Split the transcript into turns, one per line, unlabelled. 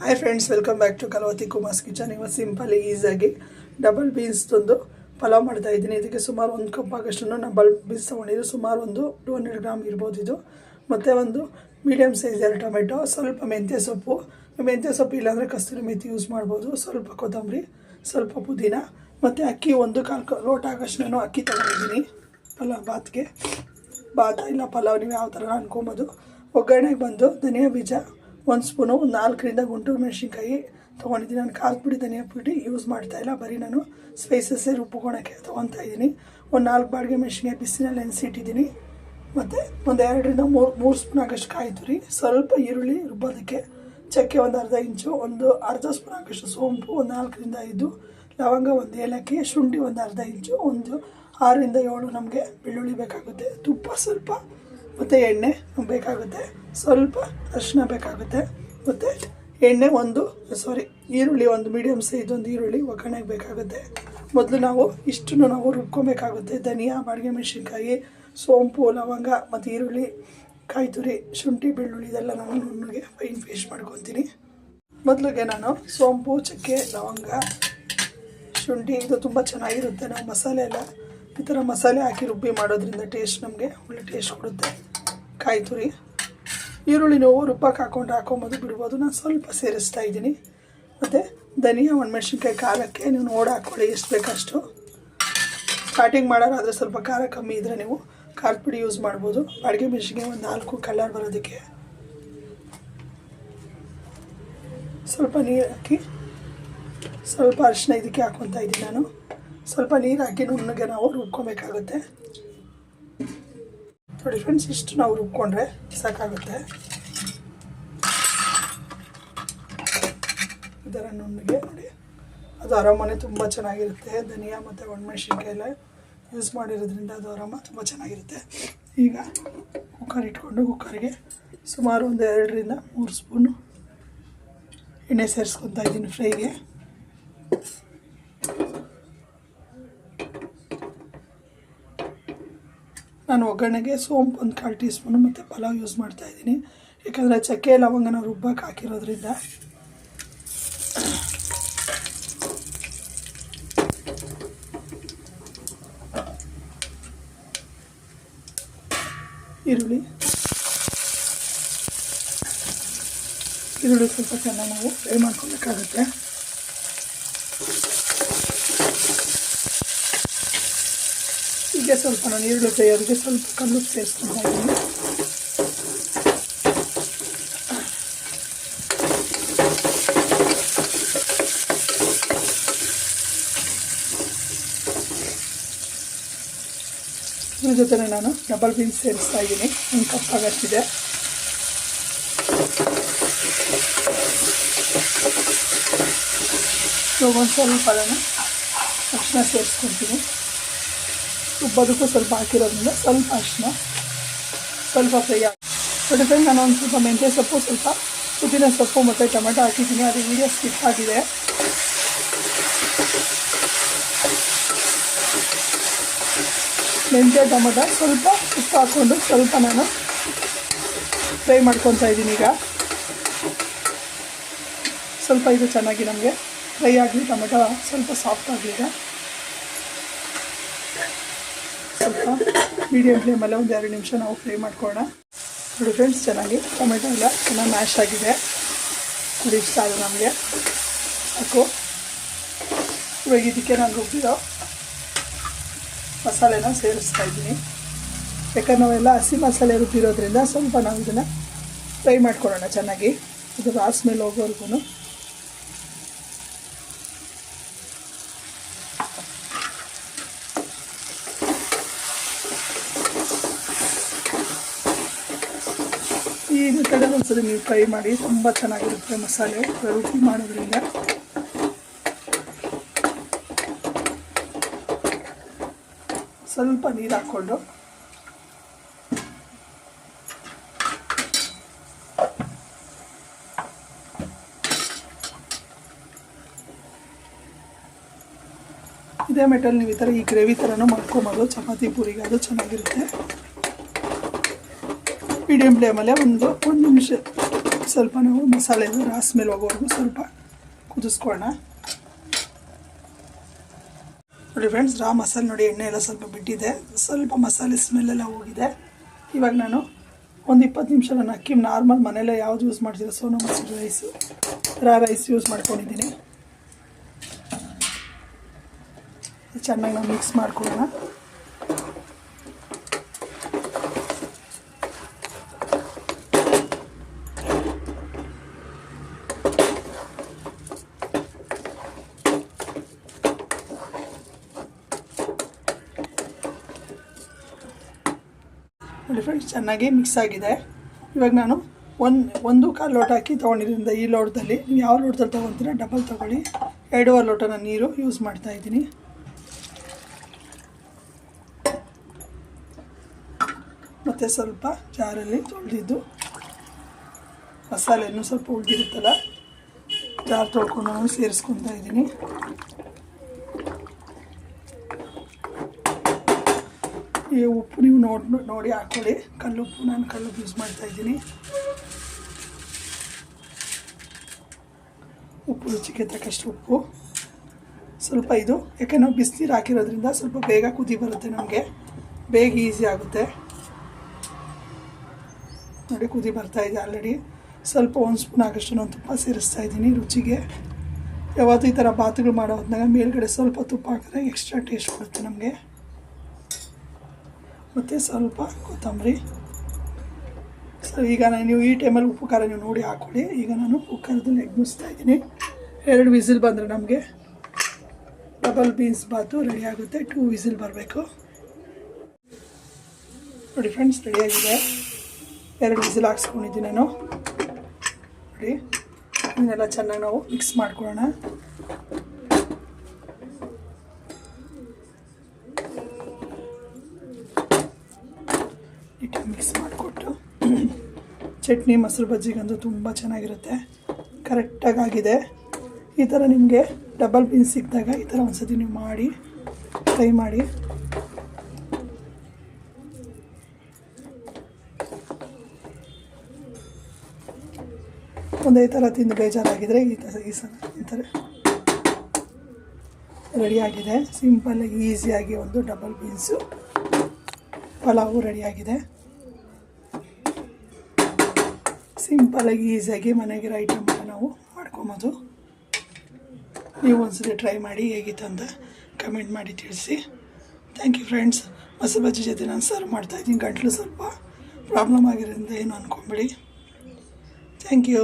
Hi friends welcome back to Kalavathi Kumar's kitchen ಇವತ್ತು simple ಈಸಿಯಾಗಿ double beans ತಂದು ಪಲಾವ್ ಮಾಡ್ತಾ ಇದ್ದೀನಿ ಇದಕ್ಕೆ ಸುಮಾರು ಒಂದು ಕಪ್ ಆಗಷ್ಟು ಡಬಲ್ ಬೀನ್ಸ್ ತೊಗೊಂಡಿದ್ದು ಸುಮಾರು ಒಂದು ಟೂ ಹಂಡ್ರೆಡ್ ಗ್ರಾಮ್ ಇರ್ಬೋದು ಇದು ಮತ್ತು ಒಂದು ಮೀಡಿಯಮ್ ಸೈಜ್ ಎರಡು ಟೊಮೆಟೊ ಸ್ವಲ್ಪ ಮೆಂತ್ಯ ಸೊಪ್ಪು. ಮೆಂತ್ಯ ಸೊಪ್ಪು ಇಲ್ಲಾಂದರೆ ಕಸ್ತೂರಿ ಮೆಥಿ ಯೂಸ್ ಮಾಡ್ಬೋದು. ಸ್ವಲ್ಪ ಕೊತ್ತಂಬರಿ, ಸ್ವಲ್ಪ ಪುದೀನ, ಮತ್ತು ಅಕ್ಕಿ ಒಂದು ಕಾಲು ಲೋಟ ಆಗಷ್ಟು ಅಕ್ಕಿ ತೊಗೊಂಡಿದ್ದೀನಿ ಪಲಾವ್ ಬಾತ್ಗೆ. ಬಾತ ಇಲ್ಲ ಪಲಾವ್, ನೀವು ಯಾವ ಥರ ಅನ್ಕೊಬೋದು. ಒಗ್ಗರಣೆಗೆ ಬಂದು ಧನಿಯಾ ಬೀಜ ಒಂದು ಸ್ಪೂನು, ಒಂದು ನಾಲ್ಕರಿಂದ ಗುಂಟೂರು ಮೆಣಸಿನ್ಕಾಯಿ ತೊಗೊಂಡಿದ್ದೀನಿ. ನಾನು ಖಾರದ ಪುಡಿ ಧನಿಯಾ ಪುಡಿ ಯೂಸ್ ಮಾಡ್ತಾ ಇಲ್ಲ. ಬರೀ ನಾನು ಸ್ಪೈಸಸ್ಸೇ ರುಬ್ಬಿಕೊಳಕ್ಕೆ ತೊಗೊತಾ ಇದ್ದೀನಿ. ಒಂದು ನಾಲ್ಕು ಬಾಡಿಗೆ ಮೆಣಸಿನ್ಕಾಯಿ ಬಿಸಿನಲ್ಲಿ ನೆನೆಸಿಟ್ಟಿದ್ದೀನಿ. ಮತ್ತು ಒಂದು ಎರಡರಿಂದ ಮೂರು ಮೂರು ಸ್ಪೂನ್ ಆಗಷ್ಟು ಕಾಯಿ ತುರಿ, ಸ್ವಲ್ಪ ಈರುಳ್ಳಿ ರುಬ್ಬೋದಕ್ಕೆ. ಚಕ್ಕೆ ಒಂದು ಅರ್ಧ ಇಂಚು, ಒಂದು ಅರ್ಧ ಸ್ಪೂನ್ ಆಗಷ್ಟು ಸೋಂಪು, ಒಂದು ನಾಲ್ಕರಿಂದ ಐದು ಲವಂಗ, ಒಂದು ಏಲಕ್ಕಿ, ಶುಂಠಿ ಒಂದು ಅರ್ಧ ಇಂಚು, ಒಂದು ಆರರಿಂದ ಏಳು ನಮಗೆ ಬೆಳ್ಳುಳ್ಳಿ ಬೇಕಾಗುತ್ತೆ. ತುಪ್ಪ ಸ್ವಲ್ಪ ಮತ್ತು ಎಣ್ಣೆ ಬೇಕಾಗುತ್ತೆ. ಸ್ವಲ್ಪ ಅರಿಶಿನ ಬೇಕಾಗುತ್ತೆ. ಮತ್ತು ಎಣ್ಣೆ ಒಂದು ಸಾರಿ ಈರುಳ್ಳಿ ಒಂದು ಮೀಡಿಯಮ್ ಸೈಜ್ ಒಂದು ಈರುಳ್ಳಿ ಒಗ್ಗರಣೆಗೆ ಬೇಕಾಗುತ್ತೆ. ಮೊದಲು ನಾವು ಇಷ್ಟನ್ನು ನಾವು ರುಬ್ಕೊಬೇಕಾಗುತ್ತೆ. ಧನಿಯಾ ಬಾಡಿಗೆ ಮೆಣಸಿನ್ಕಾಯಿ, ಸೋಂಪು, ಲವಂಗ ಮತ್ತು ಈರುಳ್ಳಿ ಕಾಯಿ ತುರಿ ಶುಂಠಿ, ಬೆಳ್ಳುಳ್ಳಿ ಇದೆಲ್ಲ ನಾನು ನುಣ್ಣಗೆ ಫೈನ್ ಪೇಸ್ಟ್ ಮಾಡ್ಕೊತೀನಿ. ಮೊದಲಿಗೆ ನಾನು ಸೋಂಪು, ಚಕ್ಕೆ, ಲವಂಗ, ಶುಂಠಿ ಇದು ತುಂಬ ಚೆನ್ನಾಗಿರುತ್ತೆ. ನಾವು ಮಸಾಲೆ ಎಲ್ಲ ಈ ಥರ ಮಸಾಲೆ ಹಾಕಿ ರುಬ್ಬಿ ಮಾಡೋದ್ರಿಂದ ಟೇಸ್ಟ್ ನಮಗೆ ಒಳ್ಳೆ ಟೇಸ್ಟ್ ಕೊಡುತ್ತೆ. ಕಾಯಿ ತುರಿ. ಈರುಳ್ಳಿ ನೋವು ರುಬ್ಬಕ್ಕೆ ಹಾಕ್ಕೊಂಡು ಹಾಕೊಬೋದು ಬಿಡ್ಬೋದು. ನಾನು ಸ್ವಲ್ಪ ಸೇರಿಸ್ತಾ ಇದ್ದೀನಿ. ಮತ್ತು ಧನಿಯಾ, ಒಣಮೆಣ್ಸಿನ್ಕಾಯಿ ಖಾರಕ್ಕೆ ನೀವು ನೋಡಿ ಹಾಕ್ಕೊಳ್ಳಿ ಎಷ್ಟು ಬೇಕಷ್ಟು. ಸ್ಟಾರ್ಟಿಂಗ್ ಮಾಡೋರಾದರೆ ಸ್ವಲ್ಪ ಖಾರ ಕಮ್ಮಿ ಇದ್ದರೆ ನೀವು ಖಾರದ ಪುಡಿ ಯೂಸ್ ಮಾಡ್ಬೋದು. ಅಡುಗೆ ಮೆಣಸಿಗೆ ಒಂದು ನಾಲ್ಕು ಕಲರ್ ಬರೋದಕ್ಕೆ. ಸ್ವಲ್ಪ ನೀರು ಹಾಕಿ, ಸ್ವಲ್ಪ ಅರಿಶಿನ ಇದಕ್ಕೆ ಹಾಕ್ಕೊತಾ ಇದ್ದೀನಿ ನಾನು. ಸ್ವಲ್ಪ ನೀರು ಹಾಕಿ ನುಣ್ಣಗೆ ನಾವು ರುಬ್ಕೊಬೇಕಾಗುತ್ತೆ. ನೋಡಿ ಫ್ರೆಂಡ್ಸ್ ಇಷ್ಟು ನಾವು ರುಬ್ಕೊಂಡ್ರೆ ಸಾಕಾಗುತ್ತೆ ಇದರ ನುಣ್ಣಗೆ ನೋಡಿ. ಅದು ಅರಮನೆ ತುಂಬ ಚೆನ್ನಾಗಿರುತ್ತೆ. ಧನಿಯಾ ಮತ್ತು ಒಣಮೆಣಸಿನ್ಕಾಯಿ ಯೂಸ್ ಮಾಡಿರೋದ್ರಿಂದ ಅದು ಅರಮ ತುಂಬ ಚೆನ್ನಾಗಿರುತ್ತೆ. ಈಗ ಕುಕ್ಕರ್ ಇಟ್ಕೊಂಡು ಕುಕ್ಕರ್ಗೆ ಸುಮಾರು ಒಂದು ಎರಡರಿಂದ ಮೂರು ಸ್ಪೂನು ಎಣ್ಣೆ ಸೇರಿಸ್ಕೊತಾ ಇದ್ದೀನಿ ಫ್ರೈಗೆ. ನಾನು ಒಗ್ಗರಣೆಗೆ ಸೋಂಪು ಒಂದು ಕಾಲು ಟೀ ಸ್ಪೂನು ಮತ್ತು ಪಲಾವ್ ಯೂಸ್ ಮಾಡ್ತಾ ಇದ್ದೀನಿ. ಯಾಕಂದರೆ ಚಕ್ಕೆ, ಲವಂಗನ ರುಬ್ಬಕ್ಕೆ ಹಾಕಿರೋದ್ರಿಂದ. ಈರುಳ್ಳಿ. ಈರುಳ್ಳಿ ಸ್ವಲ್ಪ ಚೆನ್ನಾಗಿ ನಾವು ಫ್ರೈ ಮಾಡ್ಕೊಬೇಕಾಗುತ್ತೆ ಹೀಗೆ ಸ್ವಲ್ಪ ನಾನು ಈರುಳ್ಳಿ ಫ್ರೈ ಅದಕ್ಕೆ ಸ್ವಲ್ಪ ಕಲ್ಲು ಸೇರಿಸ್ಕೊತಾ ಇದ್ದೀನಿ ಇದ್ರ ಜೊತೆ ನಾನು ಡಬಲ್ ಬೀನ್ಸ್ ಸೇರಿಸ್ತಾ ಇದ್ದೀನಿ ಒಂದು ಕಪ್ ಆಗಷ್ಟಿದೆ ಇವಾಗ ಒಂದು ಸ್ವಲ್ಪ ಅದನ್ನು ಅರಿಶಿನ ಸೇರಿಸ್ಕೊತೀನಿ ರುಬ್ಬೋದಕ್ಕೂ ಸ್ವಲ್ಪ ಹಾಕಿರೋದ್ರಿಂದ ಸ್ವಲ್ಪ ಅರಿಶಿನ ಸ್ವಲ್ಪ ಫ್ರೈ ಆಗಿ ಬಟ್ ಫ್ರೆಂಡ್ ನಾನು ಒಂದು ಸ್ವಲ್ಪ ಮೆಂತ್ಯ ಸೊಪ್ಪು, ಸ್ವಲ್ಪ ಪುದೀನ ಸೊಪ್ಪು ಮತ್ತು ಟೊಮೆಟೊ ಹಾಕಿದ್ದೀನಿ. ಅದು ವೀಡಿಯೋ ಸ್ಕಿಪ್ ಆಗಿದೆ. ಮೆಂತ್ಯ, ಟೊಮೆಟೊ ಸ್ವಲ್ಪ ಉಪ್ಪು ಹಾಕ್ಕೊಂಡು ಸ್ವಲ್ಪ ನಾನು ಫ್ರೈ ಮಾಡ್ಕೊತಾ ಇದ್ದೀನಿ ಈಗ. ಸ್ವಲ್ಪ ಇದು ಚೆನ್ನಾಗಿ ನಮಗೆ ಫ್ರೈ ಆಗಲಿ ಟೊಮೆಟೊ ಸ್ವಲ್ಪ ಸಾಫ್ಟ್ ಆಗಲಿ ಈಗ ಸ್ವಲ್ಪ ಮೀಡಿಯಮ್ ಫ್ಲೇಮಲ್ಲಿ ಒಂದು ಎರಡು ನಿಮಿಷ ನಾವು ಫ್ರೈ ಮಾಡ್ಕೊಳ್ಳೋಣ. ನೋಡಿ ಫ್ರೆಂಡ್ಸ್ ಚೆನ್ನಾಗಿ ಟೊಮೆಟೊ ಎಲ್ಲ ಚೆನ್ನಾಗಿ ಮ್ಯಾಶ್ ಆಗಿದೆ. ನೋಡಿ ಇಷ್ಟ ನಮಗೆ. ಸಾಕು ಇವಾಗ ಇದಕ್ಕೆ ನಾನು ರುಬ್ಬಿರೋ ಮಸಾಲೆನ ಸೇರಿಸ್ತಾ ಇದ್ದೀನಿ. ಯಾಕಂದ್ರೆ ನಾವೆಲ್ಲ ಹಸಿ ಮಸಾಲೆ ರುಬ್ಬಿರೋದ್ರಿಂದ ಸ್ವಲ್ಪ ನಾವು ಇದನ್ನು ಫ್ರೈ ಮಾಡ್ಕೊಳ್ಳೋಣ ಚೆನ್ನಾಗಿ. ಇದು ರಾಸ್ ಮೇಲೆ ಹೋಗೋವರೆಗೂ ಈ ಕಡೆ ಒಂದ್ಸರಿ ನೀವು ಟ್ರೈ ಮಾಡಿ. ತುಂಬ ಚೆನ್ನಾಗಿರುತ್ತೆ ಮಸಾಲೆ. ರುಚಿ ಮಾಡೋದ್ರಿಂದ. ಸ್ವಲ್ಪ ನೀರು ಹಾಕ್ಕೊಂಡು. ಇದೇ ಮೆಟಲ್ ನೀವು ಈ ಥರ ಈ ಗ್ರೇವಿ ಥರನೂ ಮಾಡ್ಕೊಬೋದು. ಚಪಾತಿ ಪೂರಿಗೆ ಅದು ಚೆನ್ನಾಗಿರುತ್ತೆ. ಮೀಡಿಯಮ್ ಫ್ಲೇಮಲ್ಲೇ ಒಂದು ಒಂದು ನಿಮಿಷ ಸ್ವಲ್ಪ ನಾವು ಮಸಾಲೆ ರಾಸ್ ಮೇಲೆ ಹೋಗೋವರೆಗೂ ಸ್ವಲ್ಪ ಕುದಿಸ್ಕೊಳ್ಳೋಣ. ನೋಡಿ ಫ್ರೆಂಡ್ಸ್ ರಾ ಮಸಾಲೆ ನೋಡಿ ಎಣ್ಣೆ ಎಲ್ಲ ಸ್ವಲ್ಪ ಬಿಟ್ಟಿದೆ. ಸ್ವಲ್ಪ ಮಸಾಲೆ ಸ್ಮೆಲ್ಲೆಲ್ಲ ಹೋಗಿದೆ. ಇವಾಗ ನಾನು ಒಂದು ಇಪ್ಪತ್ತು ನಿಮಿಷ ನಾನು ಅಕ್ಕಿ ನಾರ್ಮಲ್ ಮನೆಯಲ್ಲೇ ಯಾವ್ದು ಯೂಸ್ ಮಾಡ್ತೀರೋ Sona Masoori rice raw rice use ಮಾಡ್ಕೊಂಡಿದ್ದೀನಿ. ಚೆನ್ನಾಗಿ ನಾವು ಮಿಕ್ಸ್ ಮಾಡ್ಕೊಳ್ಳೋಣ. ನೋಡಿ ಫ್ರೆಂಡ್ಸ್ ಚೆನ್ನಾಗಿ ಮಿಕ್ಸ್ ಆಗಿದೆ. ಇವಾಗ ನಾನು ಒಂದು ಒಂದು ಕಾಲು ಲೋಟ ಹಾಕಿ ತೊಗೊಂಡಿದ್ದರಿಂದ ಈ ಲೋಟದಲ್ಲಿ, ನೀವು ಯಾವ ಲೋಟದಲ್ಲಿ ತೊಗೊತೀರ ಡಬಲ್ ತೊಗೊಳ್ಳಿ. ಎರಡೂವರೆ ಲೋಟನ ನೀರು ಯೂಸ್ ಮಾಡ್ತಾ ಇದ್ದೀನಿ. ಮತ್ತು ಸ್ವಲ್ಪ ಜಾರಲ್ಲಿ ತೊಳೆದಿದ್ದು. ಮಸಾಲೆಯನ್ನು ಸ್ವಲ್ಪ ಉಳಿದಿರುತ್ತಲ್ಲ, ಜಾರ್ ತೊಳ್ಕೊಂಡು ನಾನು ಸೇರಿಸ್ಕೊತಾ ಇದ್ದೀನಿ. ಈ ಉಪ್ಪು ನೀವು ನೋಡಿ ನೋಡಿ ಹಾಕ್ಕೊಳ್ಳಿ ಕಲ್ಲುಪ್ಪು ನಾನು ಕಲ್ಲುಪ್ಪು ಯೂಸ್ ಮಾಡ್ತಾ ಇದ್ದೀನಿ. ಉಪ್ಪು ರುಚಿಗೆ ತಕ್ಕಷ್ಟು ಉಪ್ಪು. ಸ್ವಲ್ಪ ಇದು ಯಾಕೆ ನಾವು ಬಿಸಿನೀರು ಹಾಕಿರೋದ್ರಿಂದ ಸ್ವಲ್ಪ ಬೇಗ ಕುದಿ ಬರುತ್ತೆ ನಮಗೆ. ಬೇಗ ಈಸಿ ಆಗುತ್ತೆ. ನೋಡಿ, ಕುದಿ ಬರ್ತಾ ಇದೆ ಆಲ್ರೆಡಿ ಸ್ವಲ್ಪ ಒಂದು ಸ್ಪೂನ್ ಆಗಷ್ಟು ನಾನು ತುಪ್ಪ ಸೇರಿಸ್ತಾ ಇದ್ದೀನಿ ರುಚಿಗೆ. ಯಾವತ್ತೂ ಈ ಥರ ಬಾತುಗಳು ಮಾಡೋ ಹೊತ್ನಾಗ ಮೇಲ್ಗಡೆ ಸ್ವಲ್ಪ ತುಪ್ಪ ಹಾಕಿದ್ರೆ ಎಕ್ಸ್ಟ್ರಾ ಟೇಸ್ಟ್ ಕೊಡುತ್ತೆ ನಮಗೆ. ಮತ್ತು ಸ್ವಲ್ಪ ಕೊತ್ತಂಬರಿ. ಸೊ ಈಗ ನಾನು ನೀವು ಈ ಟೈಮಲ್ಲಿ ಉಪ್ಪು ಖಾರ ನೀವು ನೋಡಿ ಹಾಕ್ಕೊಳ್ಳಿ ಈಗ ನಾನು ಕುಕ್ಕರ್ದಲ್ಲಿ ಎಗ್ಗಿಸ್ತಾ ಇದ್ದೀನಿ. ಎರಡು ವಿಸಿಲ್ ಬಂದರೆ ನಮಗೆ ಡಬಲ್ ಬೀನ್ಸ್ ಬಾತು ರೆಡಿ ಆಗುತ್ತೆ. ಟೂ ವಿಸಿಲ್ ಬರಬೇಕು. ನೋಡಿ ಫ್ರೆಂಡ್ಸ್ ರೆಡಿಯಾಗಿದೆ ಎರಡು ವಿಸಿಲ್ ಹಾಕ್ಸ್ಕೊಂಡಿದ್ದೀನಿ ನಾನು. ನೋಡಿ, ಇದನ್ನೆಲ್ಲ ಚೆನ್ನಾಗಿ ನಾವು ಮಿಕ್ಸ್ ಮಾಡ್ಕೊಳ್ಳೋಣ. ಚಟ್ನಿ, ಮೊಸರು ಬಜ್ಜಿಗಂತೂ ತುಂಬ ಚೆನ್ನಾಗಿರುತ್ತೆ. ಕರೆಕ್ಟಾಗಿ ಆಗಿದೆ ಈ ಥರ ನಿಮಗೆ ಡಬಲ್ ಬೀನ್ಸ್ ಸಿಕ್ಕಿದಾಗ ಈ ಥರ ಒಂದ್ಸತಿ ನೀವು ಮಾಡಿ ಫ್ರೈ ಮಾಡಿ. ಒಂದೇ ಥರ ತಿಂದು ಬೇಜಾರಾಗಿದ್ದರೆ ಈ ಥರ ಈ ಸಲ ಈ ಥರ ರೆಡಿಯಾಗಿದೆ. ಸಿಂಪಲ್ಲಾಗಿ ಈಸಿಯಾಗಿ ಒಂದು ಡಬಲ್ ಬೀನ್ಸು ಪಲಾವು ರೆಡಿಯಾಗಿದೆ. ಸಿಂಪಲ್ಲಾಗಿ ಈಸಿಯಾಗಿ ಮನೆಗಿರೋ ಐಟಮ್ ನಾವು ಮಾಡ್ಕೊಬೋದು. ನೀವು ಒಂದ್ಸತಿ ಟ್ರೈ ಮಾಡಿ ಹೇಗಿತ್ತು ಅಂತ ಕಮೆಂಟ್ ಮಾಡಿ ತಿಳಿಸಿ. ಥ್ಯಾಂಕ್ ಯು ಫ್ರೆಂಡ್ಸ್ ಮೊಸರು ಬಜ್ಜಿ ಜೊತೆ ನಾನು ಸರ್ವ್ ಮಾಡ್ತಾಯಿದ್ದೀನಿ ಗಂಟಲು ಸ್ವಲ್ಪ ಪ್ರಾಬ್ಲಮ್ ಆಗಿರೋದ್ರಿಂದ ಏನು ಅಂದ್ಕೊಂಬಿಡಿ ಥ್ಯಾಂಕ್ ಯು